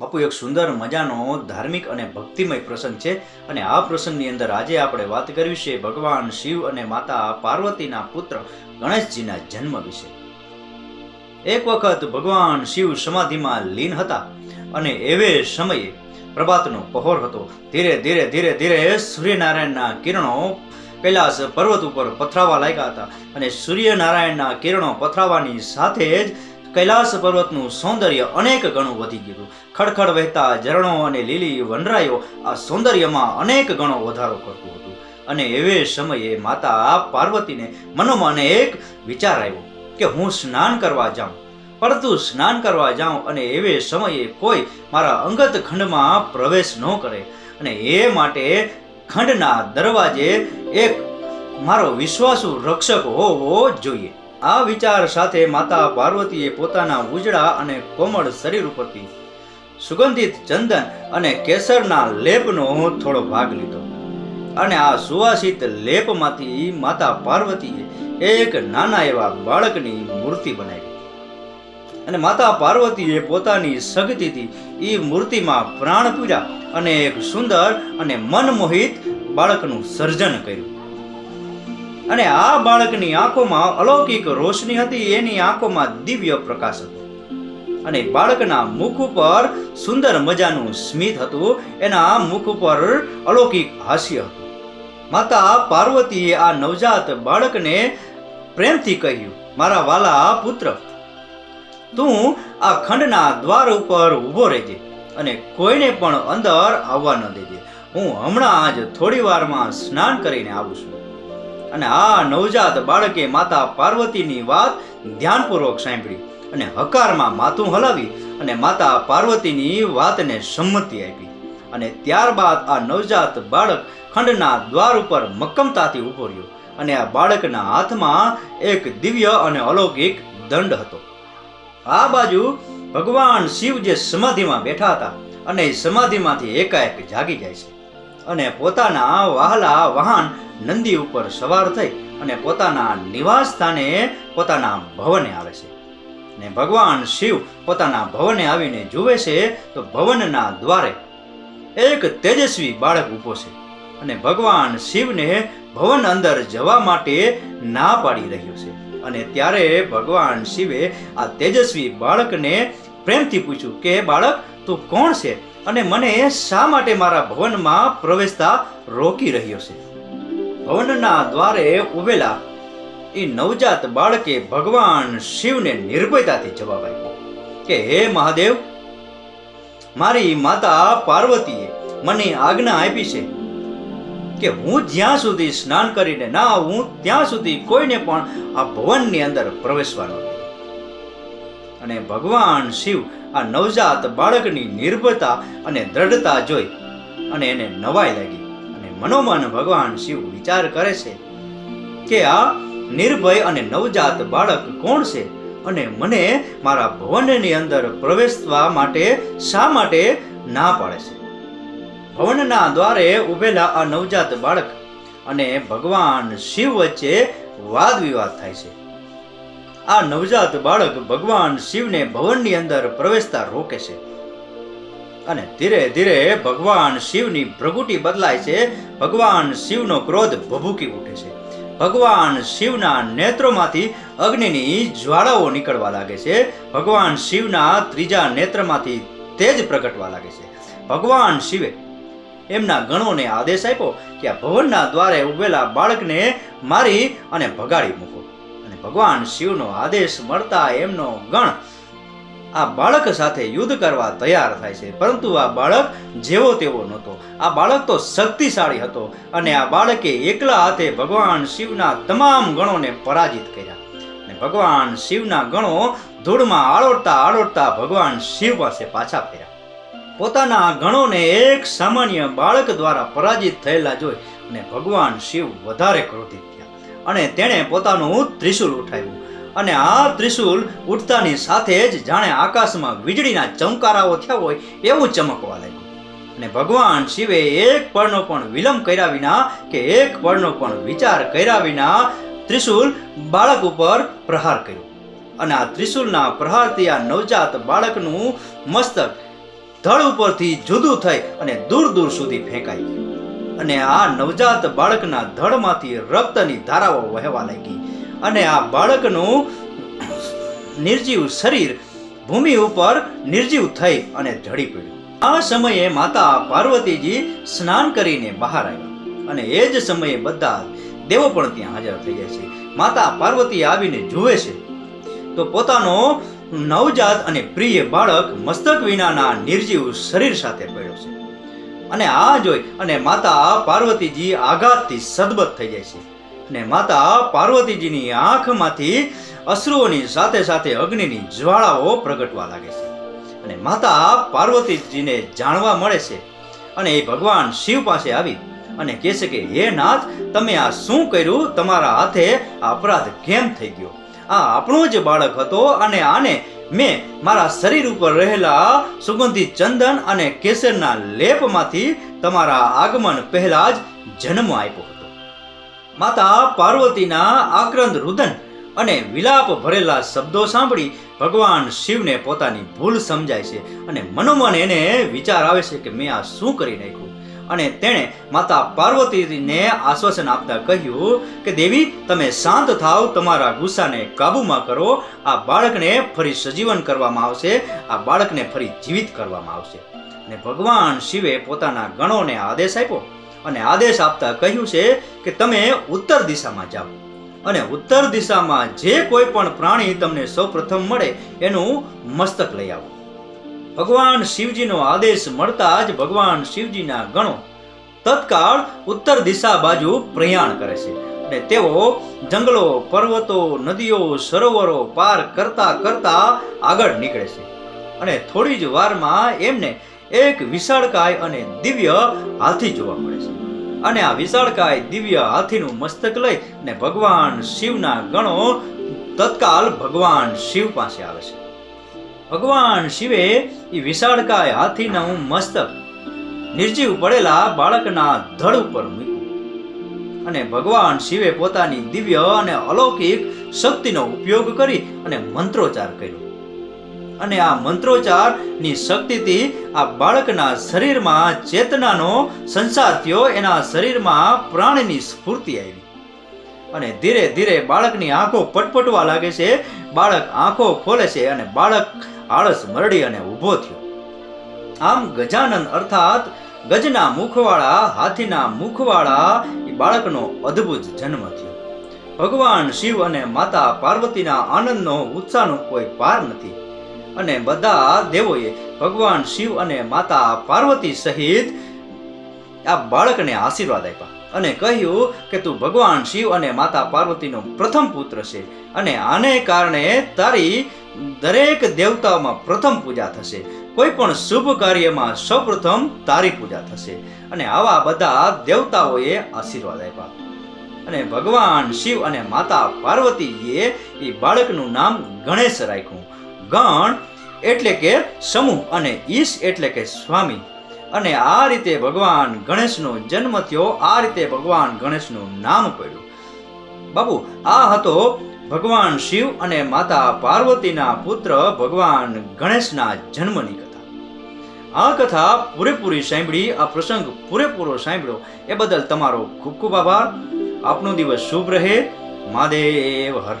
બાપુ, એક સુંદર મજાનો, ધાર્મિક અને ભક્તિમય પ્રસંગ છે અને આ પ્રસંગની અંદર આજે આપણે વાત કરવી છે ભગવાન શિવ અને માતા પાર્વતીના પુત્ર ગણેશજીના જન્મ વિશે. એક વખત ભગવાન શિવ સમાધિમાં લીન હતા અને એવે સમયે પ્રભાતનો પહોર હતો. ધીરે ધીરે ધીરે ધીરે સૂર્યનારાયણના કિરણો કૈલાસ પર્વત ઉપર પથરાવા લાગ્યા હતા અને સૂર્યનારાયણના કિરણો પથરાવાની સાથે જ કૈલાસ પર્વતનું સૌંદર્ય અનેક ગણું વધી ગયું. ખડખડ વહેતા ઝરણો અને લીલી વનરાયો આ સૌંદર્યમાં અનેક ગણો વધારો કરતું હતું. અને એવે સમયે માતા પાર્વતીને મનોમને એક વિચાર આવ્યો કે હું સ્નાન કરવા જાઉં. પરંતુ સ્નાન કરવા જાઉં અને એવે સમયે કોઈ મારા અંગત ખંડમાં પ્રવેશ ન કરે. અને એ માટે ખંડના દરવાજે એક મારો વિશ્વાસુ રક્ષક હોવો જોઈએ. આ વિચાર સાથે માતા પાર્વતીએ પોતાના ઉજળા અને કોમળ શરીર ઉપરથી સુગંધિત ચંદન અને કેસરના લેપનો થોડો ભાગ લીધો. અને આ સુવાસિત લેપમાંથી માતા પાર્વતીએ એક નાના એવા બાળકની મૂર્તિ બનાવી. અને માતા પાર્વતીએ પોતાની શક્તિથી એ મૂર્તિમાં પ્રાણ પૂર્યા અને એક સુંદર અને મનમોહિત બાળકનું સર્જન કર્યું. અને આ બાળકની આંખોમાં અલૌકિક રોશની હતી, એની આંખોમાં દિવ્ય પ્રકાશ હતો. અને બાળકના મુખ ઉપર સુંદર મજાનું સ્મિત હતું, એના મુખ ઉપર અલૌકિક હાસ્ય હતું. માતા પાર્વતીએ આ નવજાત બાળકને પ્રેમથી કહ્યું, મારા વાલા પુત્ર, તું આ ખંડના દ્વાર ઉપર ઊભો રહેજે અને કોઈને પણ અંદર આવવા ન દેજે. હું હમણાં જ થોડી વારમાં સ્નાન કરીને આવું છું. અને આ નવજાત બાળકે માતા પાર્વતીની વાત ધ્યાનપૂર્વક સાંભળી અને હકારમાં માથું હલાવી અને માતા પાર્વતીની વાતને સંમતિ આપી. અને ત્યારબાદ આ નવજાત બાળક ખંડના દ્વાર ઉપર મક્કમતાથી ઊભો રહ્યો અને આ બાળકના હાથમાં એક દિવ્ય અને અલૌકિક દંડ હતો. આ બાજુ ભગવાન શિવ જે સમાધિમાં બેઠા હતા અને એ સમાધિમાંથી એકાએક જાગી જાય છે. અને પોતાના વહાલા વાહન નંદી ઉપર સવાર થઈ અને પોતાના નિવાસ સ્થાને પોતાના ભવને આવે છે. ને ભગવાન શિવ પોતાના ભવને આવીને જુએ છે તો ભવનના દ્વારે એક તેજસ્વી બાળક ઊભો છે અને ભગવાન શિવને ભવન અંદર જવા માટે ના પાડી રહ્યો છે. અને ત્યારે ભગવાન શિવે આ તેજસ્વી બાળકને પ્રેમથી પૂછ્યું કે બાળક, તું કોણ છે? અને મને શા માટે મારા ભવનમાં પ્રવેશતા રોકી રહ્યો છે ભવનના દ્વારે ઉભેલા એ નવજાત બાળકે ભગવાન શિવને નિર્ભયતાથી જવાબ આપ્યો કે, હે મહાદેવ, મારી માતા પાર્વતીએ મને આજ્ઞા આપી છે કે હું જ્યાં સુધી સ્નાન કરીને ના આવું, ત્યાં સુધી કોઈને પણ આ ભવનની અંદર પ્રવેશવાનો. અને ભગવાન શિવ આ નવજાત બાળકની નિર્ભરતા અને દ્રઢતા જોઈ અને એને નવાઈ લાગી. અને મનોમન ભગવાન શિવ વિચાર કરે છે કે આ નિર્ભય અને નવજાત બાળક કોણ છે? અને મને મારા ભવનની અંદર પ્રવેશવા માટે શા માટે ના પાડે છે? ભવનના દ્વારે ઉભેલા આ નવજાત બાળક અને ભગવાન શિવ વચ્ચે વાદ વિવાદ થાય છે. આ નવજાત બાળક ભગવાન શિવને ભવનની અંદર પ્રવેશતા રોકે છે. અને ધીરે ધીરે ભગવાન શિવની પ્રગુટી બદલાય છે. ભગવાન શિવનો ક્રોધ ભભૂકી ઉઠે છે. ભગવાન શિવના નેત્રોમાંથી અગ્નિની જ્વાળાઓ નીકળવા લાગે છે. ભગવાન શિવના ત્રીજા નેત્રમાંથી તેજ પ્રગટવા લાગે છે. ભગવાન શિવે એમના ગણોને આદેશ આપ્યો કે આ ભવનના દ્વારે ઉભેલા બાળકને મારી અને ભગાડી મૂકો. ભગવાન શિવનો આદેશ મળતા એમનો ગણ આ બાળક સાથે યુદ્ધ કરવા તૈયાર થાય છે. પરંતુ આ બાળક જેવો તેવો નહોતો. આ બાળક તો શક્તિશાળી હતો અને આ બાળકે એકલા હાથે ભગવાન શિવના તમામ ગણોને પરાજિત કર્યા. અને ભગવાન શિવના ગણો ધૂળમાં આળોટતા આળોટતા ભગવાન શિવ પાસે પાછા ફેર્યા. પોતાના ગણોને એક સામાન્ય બાળક દ્વારા પરાજિત થયેલા જોઈ અને ભગવાન શિવ વધારે ક્રોધિત અને તેણે પોતાનું ત્રિશૂલ ઉઠાવ્યું. અને આ ત્રિશૂલ ઉઠતાની સાથે જ જાણે આકાશમાં વીજળીના ચમકારાઓ થયા હોય એવું ચમકવા લાગ્યું. અને ભગવાન શિવે એક પળનો પણ વિલંબ કર્યા વિના કે એક પળનો પણ વિચાર કર્યા વિના ત્રિશૂલ બાળક ઉપર પ્રહાર કર્યો. અને આ ત્રિશૂલના પ્રહારથી આ નવજાત બાળકનું મસ્તક ધડ ઉપરથી જુદું થઈ અને દૂર દૂર સુધી ફેંકાઈ ગયું. અને આ નવજાત બાળકના ધડમાંથી રક્તની ધારાઓ વહેવા લાગી. અને આ બાળકનું નિર્જીવ શરીર ભૂમિ ઉપર નિર્જીવ થઈ અને ઢળી પડ્યું. આ સમયે માતા પાર્વતીજી સ્નાન કરીને બહાર આવ્યા. અને એ જ સમયે બધા દેવો પણ ત્યાં હાજર થઈ જાય છે. માતા પાર્વતી આવીને જુએ છે. તો પોતાનો નવજાત અને પ્રિય બાળક મસ્તક વિનાના નિર્જીવ શરીર સાથે પડ્યો છે. અને આ જોઈ અને માતા પાર્વતીજી આઘાતથી સદબત થઈ જાય છે. અને માતા પાર્વતીજીની આંખમાંથી અશ્રુઓની સાથે સાથે અગ્નિની જ્વાળાઓ પ્રગટવા લાગે છે. અને માતા પાર્વતીજીને જાણવા મળે છે. અને એ ભગવાન શિવ પાસે આવી અને કહે છે કે, હે નાથ, તમે આ શું કર્યું? તમારા હાથે આ અપરાધ કેમ થઈ ગયો? આ આપણો જ બાળક હતો અને આને મેં મારા શરીર ઉપર રહેલા સુગંધિત ચંદન અને કેસરના લેપમાંથી તમારા આગમન પહેલા જ જન્મ આપ્યો હતો. માતા પાર્વતીના આક્રંદ રુદન અને વિલાપ ભરેલા શબ્દો સાંભળી ભગવાન શિવને પોતાની ભૂલ સમજાય છે અને મનોમન એને વિચાર આવે છે કે મેં આ શું કરી નાખ્યું? અને તેણે માતા પાર્વતીને આશ્વાસન આપતા કહ્યું કે, દેવી, તમે શાંત થાવ, તમારા ગુસ્સાને કાબૂમાં કરો. આ બાળકને ફરી સજીવન કરવામાં આવશે, આ બાળકને ફરી જીવિત કરવામાં આવશે. અને ભગવાન શિવે પોતાના ગણોને આદેશ આપ્યો અને આદેશ આપતા કહ્યું છે કે, તમે ઉત્તર દિશામાં જાઓ. અને ઉત્તર દિશામાં જે કોઈ પણ પ્રાણી તમને સૌપ્રથમ મળે, એનું મસ્તક લઈ આવો. ભગવાન શિવજીનો આદેશ મળતા જ ભગવાન શિવજીના ગણો તત્કાળ ઉત્તર દિશા બાજુ પ્રયાણ કરે છે. અને તેઓ જંગલો, પર્વતો, નદીઓ, સરોવરો પાર કરતા કરતા આગળ નીકળે છે. અને થોડી જ વારમાં એમને એક વિશાળકાય અને દિવ્ય હાથી જોવા મળે છે. અને આ વિશાળકાય દિવ્ય હાથીનું મસ્તક લઈ અને ભગવાન શિવના ગણો તત્કાલ ભગવાન શિવ પાસે આવે છે. ભગવાન શિવે એ વિશાળકાય હાથીનું મસ્તક નિર્જીવ પડેલા બાળકના ધડ ઉપર મૂક્યું. અને ભગવાન શિવે પોતાની દિવ્ય અને અલૌકિક શક્તિનો ઉપયોગ કરી અને મંત્રોચ્ચાર કર્યો. અને આ મંત્રોચ્ચારની શક્તિથી આ બાળકના શરીરમાં ચેતનાનો સંસાર થયો. એના શરીરમાં પ્રાણની સ્ફૂર્તિ આવી. અને ધીરે ધીરે બાળકની આંખો પટપટવા લાગે છે. બાળક આંખો ખોલે છે અને બાળક આળસ મરડી અને ઊભો થયો. આમ ગજાનંદ અર્થાત ગજના મુખવાળા, હાથીના મુખવાળા, એ બાળકનો અદ્ભુત જન્મ થયો. ભગવાન શિવ અને માતા પાર્વતીના આનંદનો ઉત્સાહનો કોઈ પાર નથી. અને બધા દેવોએ ભગવાન શિવ અને માતા પાર્વતી સહિત આ બાળકને આશીર્વાદ આપ્યા. અને કહ્યું કે તું ભગવાન શિવ અને માતા પાર્વતીનો પ્રથમ પુત્ર છે અને આને કારણે તારી દરેક દેવતાઓમાં પ્રથમ પૂજા થશે. કોઈ પણ શુભ કાર્યમાં સૌપ્રથમ તારી પૂજા થશે અને આવા બધા દેવતાઓએ આશીર્વાદ આપ્યા. અને ભગવાન શિવ અને માતા પાર્વતીએ એ બાળકનું નામ ગણેશ રાખ્યું. ગણ એટલે કે સમૂહ અને ઈશ એટલે કે સ્વામી. અને આ રીતે ભગવાન ગણેશનો જન્મ થયો, આ રીતે ભગવાન ગણેશનું નામ પડ્યું. બાબુ, આ હતો ભગવાન શિવ અને માતા પાર્વતીના પુત્ર ભગવાન ગણેશના જન્મની કથા. આ કથા પૂરેપૂરી સાંભળી, આ પ્રસંગ પૂરેપૂરો સાંભળ્યો. એ બદલ તમારો ખૂબ ખૂબ આભાર. આપનો દિવસ શુભ રહે. મહાદેવ, હર